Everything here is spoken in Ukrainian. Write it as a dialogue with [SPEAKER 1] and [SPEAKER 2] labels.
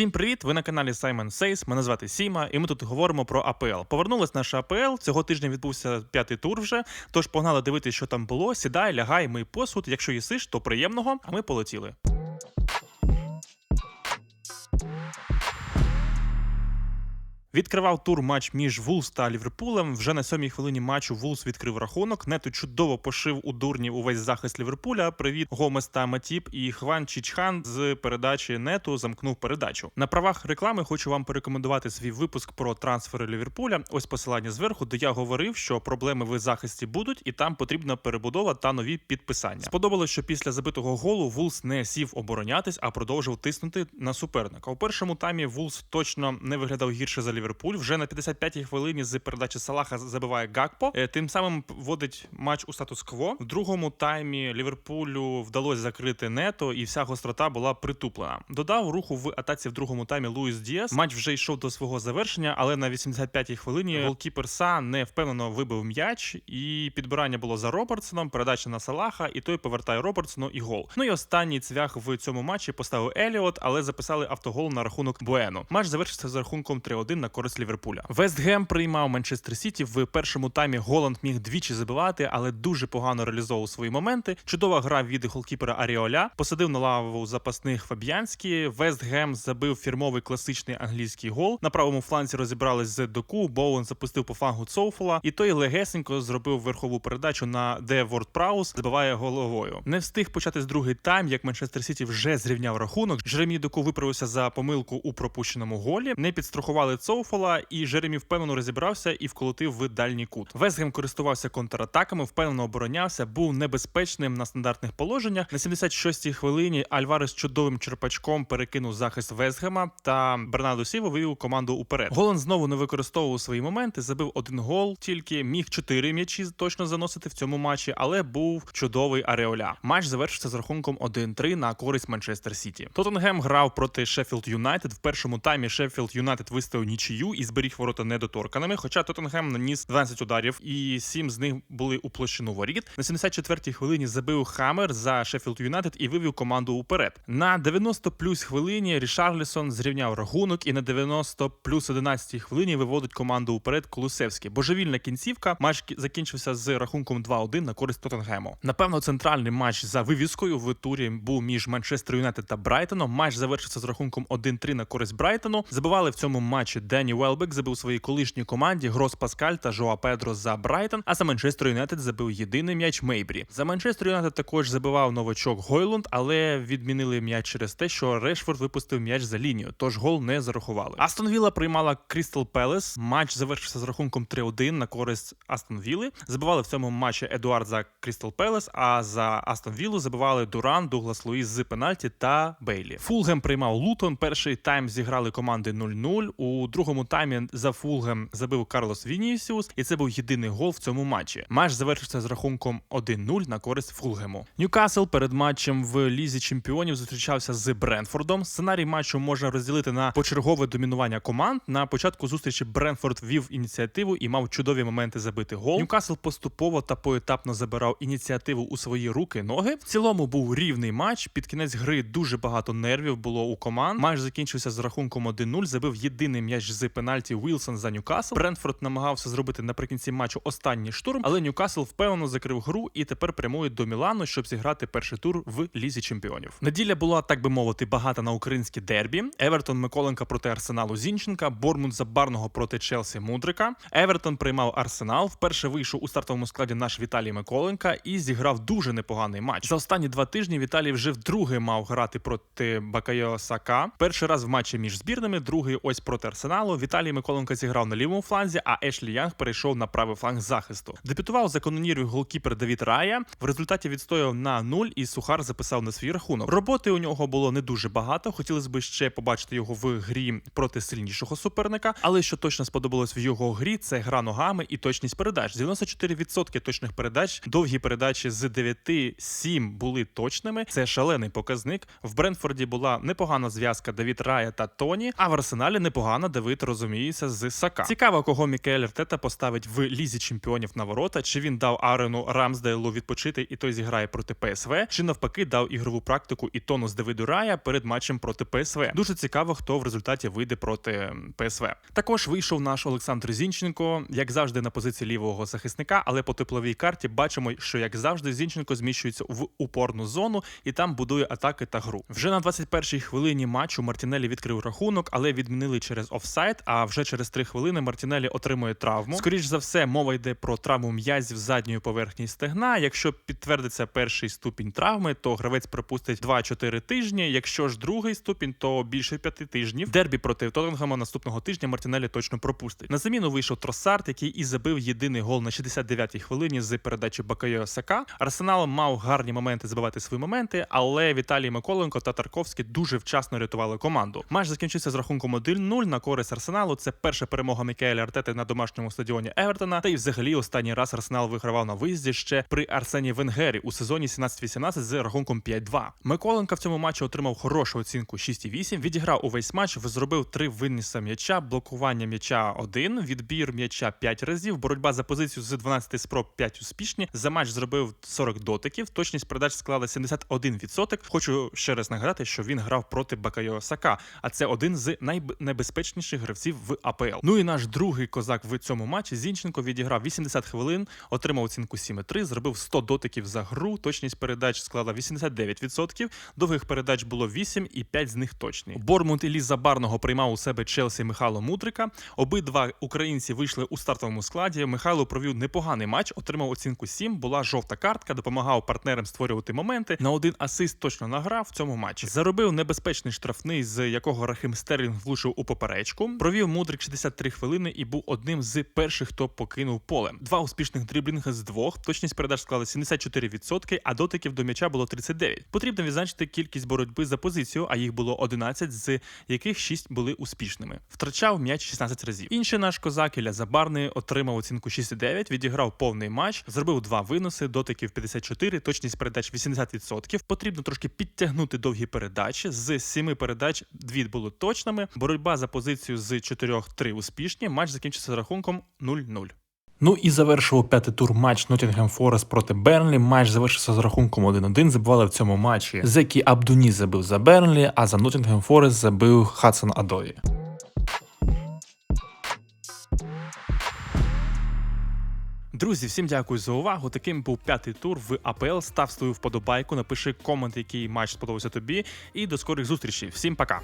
[SPEAKER 1] Всім привіт! Ви на каналі Simon Says. Мене звати Сіма, і ми тут говоримо про АПЛ. Повернулась наша АПЛ. Цього тижня відбувся п'ятий тур вже. Тож погнали дивитися, що там було. Сідай, лягай, мий посуд. Якщо їсиш, то приємного. А ми полетіли. Відкривав тур матч між Вулс та Ліверпулем. Вже на сьомій хвилині матчу Вулс відкрив рахунок. Нету чудово пошив у дурні увесь захист Ліверпуля. Привіт Гомес та Матіп і Хван Чічхан з передачі нету замкнув передачу. На правах реклами хочу вам порекомендувати свій випуск про трансфери Ліверпуля. Ось посилання зверху, де я говорив, що проблеми в захисті будуть, і там потрібна перебудова та нові підписання. Сподобалось, що після забитого голу Вулс не сів оборонятись, а продовжив тиснути на суперника. У першому таймі Вулс точно не виглядав гірше за Ліверпуль. Вже на 55-й хвилині з передачі Салаха забиває Гакпо. Е, Тим самим вводить матч у статус-кво. В другому таймі Ліверпулю вдалося закрити нето, і вся гострота була притуплена. Додав руху в атаці в другому таймі Луїс Діас. Матч вже йшов до свого завершення, але на 85-й хвилині голкіпер Са не впевнено вибив м'яч, і підбирання було за Робертсоном. Передача на Салаха, і той повертає Робертсону і гол. Ну і останній цвях в цьому матчі поставив Еліот, але записали автогол на рахунок Буено. Матч завершився з рахунком 3-1 на користь Ліверпуля. Вест Гем приймав Манчестер Сіті. В першому таймі Голланд міг двічі забивати, але дуже погано реалізовував свої моменти. Чудова гра від голкіпера Аріоля. Посадив на лаву запасних Фабіанські. Вест Гем забив фірмовий класичний англійський гол. На правому фланзі розібрались з Доку. Боуен запустив по флангу Цоуфола, і той легесенько зробив верхову передачу на де Ворд Праус, забиває головою. Не встиг почати з другий тайм, як Манчестер Сіті вже зрівняв рахунок. Жеремі Доку виправився за помилку у пропущеному голі. Не підстрахували Цоуфола, і Жеремі впевнено розібрався і вколотив в дальній кут. Весгем користувався контратаками, впевнено оборонявся, був небезпечним на стандартних положеннях. На 76-й хвилині Альварес чудовим черпачком перекинув захист Вестгема та Бернардо Сіво вивів команду уперед. Голан знову не використовував свої моменти, забив один гол, тільки міг чотири м'ячі точно заносити в цьому матчі, але був чудовий Ареоля. Матч завершився з рахунком 1-3 на користь Манчестер Сіті. Тоттенгем грав проти Шеффілд Юнайтед. В першому таймі Шеффілд Юнайтед виставив нічию і зберіг ворота недоторканими. Хоча Тоттенгем наніс 12 ударів, і 7 з них були у площину воріт. На 74-й хвилині забив Хаммер за Шеффілд Юнайтед і вивів команду уперед. На 90 плюс хвилині Рішарлісон зрівняв рахунок, і на 90 плюс 11 хвилині виводить команду уперед Колусевський. Божевільна кінцівка. Матч закінчився з рахунком 2-1 на користь Тоттенгему. Напевно, центральний матч за вивіскою в турі був між Манчестер Юнайтед та Брайтоном. Матч завершився з рахунком 1-3 на користь Брайтону. Забивали в цьому матчі Дені Велбек, забив своїй колишній команді Грос Паскаль та Жоа Педро за Брайтон. А за Манчестер Юнайтед забив єдиний м'яч Мейбрі. За Манчестер Юнайтед також забивав новачок Гойлунд, але відмінили м'яч через те, що Решфорд випустив м'яч за лінію, тож гол не зарахували. Астон Вілла приймала Крістал Пелес. Матч завершився з рахунком 3-1 на користь Астон Вілли. Забивали в цьому матчі Едуард за Крістал Пелес, а за Астон Віллу забивали Дуран, Дуглас Луїс з пенальті та Бейлі. Фулгем приймав Лутон. Перший тайм зіграли команди 0-0. У другому таймі за Фулгем забив Карлос Вінісіус, і це був єдиний гол в цьому матчі. Матч завершився з рахунком 1-0 на користь Фулгему. Ньюкасл перед матчем в лізі чемпіонів зустрічався з Бренфордом. Сценарій матчу можна розділити на почергове домінування команд. На початку зустрічі Бренфорд вів ініціативу і мав чудові моменти забити гол. Ньюкасл поступово та поетапно забирав ініціативу у свої руки ноги. В цілому був рівний матч. Під кінець гри дуже багато нервів було у команд. Матч закінчився з рахунком 1-0. Забив єдиний м'яч з пенальті Вілсон за Ньюкасл. Бренфорд намагався зробити наприкінці матчу останній штурм, але Ньюкасл впевнено закрив гру і тепер прямує до Мілану, щоб зіграти перший тур в лізі чемпіонів. Неділя була, так би мовити, багата на українські дербі. Евертон Миколенка проти Арсеналу Зінченка, Бормут Забарного проти Челсі Мудрика. Евертон приймав Арсенал. Вперше вийшов у стартовому складі наш Віталій Миколенка і зіграв дуже непоганий матч. За останні два тижні Віталій вже вдруге мав грати проти Бакайо Сака. Перший раз в матчі між збірними, другий ось проти Арсеналу. Віталій Миколенко зіграв на лівому фланзі, а Ешлі Янг перейшов на правий фланг захисту. Дебютував за канонірою голкіпер Давід Рая. В результаті відстояв на нуль, і Сухар записав на свій рахунок. Роботи у нього було не дуже багато. Хотілося б ще побачити його в грі проти сильнішого суперника. Але що точно сподобалось в його грі, це гра ногами і точність передач. 94% точних передач, довгі передачі з 9-7 були точними. Це шалений показник. В Бренфорді була непогана зв'язка Давід Рая та Тоні. А в Арсеналі непогана Давид Давид розуміється з Сака. Цікаво, кого Мікель Артета поставить в лізі чемпіонів на ворота. Чи він дав Арену Рамсдейлу відпочити і той зіграє проти ПСВ, чи навпаки дав ігрову практику і тонус Давиду Рая перед матчем проти ПСВ. Дуже цікаво, хто в результаті вийде проти ПСВ. Також вийшов наш Олександр Зінченко, як завжди, на позиції лівого захисника, але по тепловій карті бачимо, що як завжди, Зінченко зміщується в упорну зону і там будує атаки та гру. Вже на 21-й хвилині матчу Мартінелі відкрив рахунок, але відмінили через офсайд. А вже через 3 хвилини Мартінелі отримує травму. Скоріш за все, мова йде про травму м'язів задньої поверхні стегна. Якщо підтвердиться перший ступінь травми, то гравець пропустить 2-4 тижні. Якщо ж другий ступінь, то більше 5 тижнів. Дербі проти Тоттенгема наступного тижня Мартінелі точно пропустить. На заміну вийшов Тросард, який і забив єдиний гол на 69-й хвилині з передачі Бакайо Сака. Арсенал мав гарні моменти забивати свої моменти, але Віталій Миколенко та Тарковський дуже вчасно рятували команду. Матч закінчився з рахунком 1-0 на користь Арсеналу. Це перша перемога Мікеля Артети на домашньому стадіоні Евертона. Та й взагалі останній раз Арсенал вигравав на виїзді ще при Арсені Венгері у сезоні 17-18 з рахунком 5-2. Миколенко в цьому матчі отримав хорошу оцінку 6,8, відіграв увесь матч, зробив три винніса м'яча, блокування м'яча 1, відбір м'яча 5 разів, боротьба за позицію з 12 спроб 5 успішні. За матч зробив 40 дотиків. Точність передач склала 71%. Хочу ще раз нагадати, що він грав проти Бакайо Сака, а це один з найнебезпечніших гравців в АПЛ. Ну і наш другий козак в цьому матчі Зінченко відіграв 80 хвилин, отримав оцінку 7,3, зробив 100 дотиків за гру. Точність передач склала 89%, довгих передач було 8 і 5 з них точні. Бормут Іллі Забарного приймав у себе Челсі Михайло Мудрика. Обидва українці вийшли у стартовому складі. Михайло провів непоганий матч, отримав оцінку 7, була жовта картка, допомагав партнерам створювати моменти. На один асист точно награв в цьому матчі. Заробив небезпечний штрафний, з якого Рахим Стерлінг влучив у поперечку. Провів Мудрик 63 хвилини і був одним з перших, хто покинув поле. Два успішних дріблінги з двох. Точність передач склала 74%, а дотиків до м'яча було 39. Потрібно відзначити кількість боротьби за позицію, а їх було 11, з яких 6 були успішними. Втрачав м'яч 16 разів. Інший наш козак Ілля Забарний отримав оцінку 6,9, відіграв повний матч, зробив два виноси, дотиків 54, точність передач 80%. Потрібно трошки підтягнути довгі передачі. З 7 передач дві були точними. Боротьба за позицію з 4-3 успішні. Матч закінчився рахунком 0-0. Ну і завершував п'ятий тур матч Ноттінгем Форест проти Бернлі. Матч завершився з рахунком 1-1. Забивали в цьому матчі. Зекі Абдуні забив за Бернлі, а за Ноттінгем Форест забив Хадсон Адої. Друзі, всім дякую за увагу. Таким був п'ятий тур в АПЛ. Став свою вподобайку, напиши комент, який матч сподобався тобі. І до скорих зустрічей. Всім пока.